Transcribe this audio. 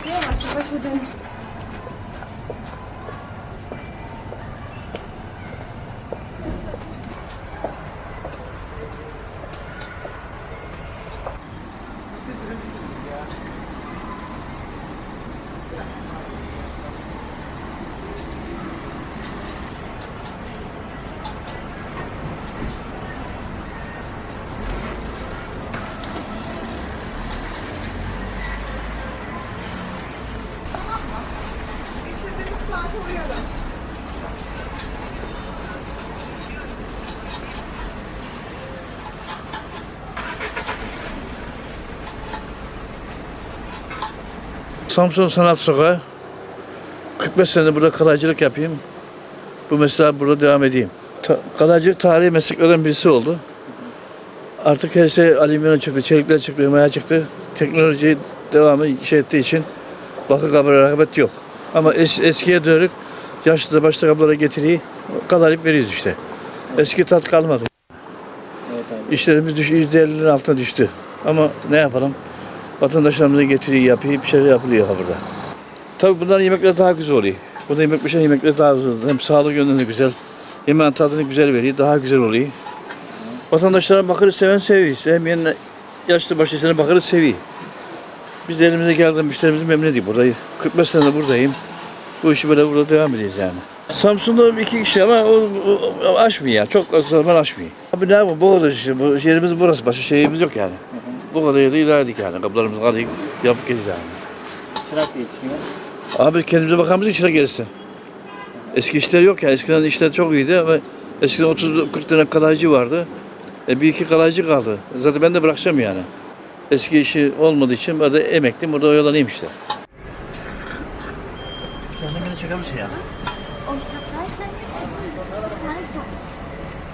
Після вашого день. Samsun Sanat Sokağı. 45 sene burada kalaycılık yapayım. Bu mesleğe burada devam edeyim. Ta, kalaycılık tarihi mesleklerden birisi oldu. Artık her şey alüminyum çıktı, çelikler çıktı, maya çıktı. Teknoloji devamı şey ettiği için bakı kabı rağbet yok. Ama es, eskiye dönük yaşlı da başlı kablara getiriyi kalayıp veriyoruz işte. Eski tat kalmadı. Evet. İşlerimiz düş, %50'nin altına düştü. Ama ne yapalım? Vatandaşlarımıza getiriyi yapıyor, bir şeyler yapılıyor burada. Tabii bunların yemekleri daha güzel oluyor. Burada yemek pişen yemekleri daha güzel oluyor. Hem sağlık yönünden de güzel. Yemeğin tadını güzel veriyor, daha güzel oluyor. Vatandaşlara bakırı seven seviyor. Sevmeyen yaşlı başlısına bakırı seviyor. Biz elimize geldiğinde müşterimizi memnun ediyor. Burada 45 senedir buradayım. Bu işi böyle burada devam edeceğiz yani. Samsun'da iki kişi ama o, o- aşmıyor ya. Çok az zaman aşmıyor. Abi ne yapalım? Bu kadar işte. Bu yerimiz burası. Başka şeyimiz yok yani. Bu kadar yerde ilerledik yani. Kapılarımızı alayım, yapıp geliriz yani. Çırak da yetişmiyor. Abi kendimize bakamız içine gelirsin. Eski işler yok ya. Eskiden işler çok iyiydi ama eskiden 30-40 tane kalaycı vardı. E, bir iki kalaycı kaldı. Zaten ben de bırakacağım yani. Eski işi olmadığı için ben de emekliyim. Burada oyalanayım işte. Kendini beni çeker misin ya? O kitaplar sen.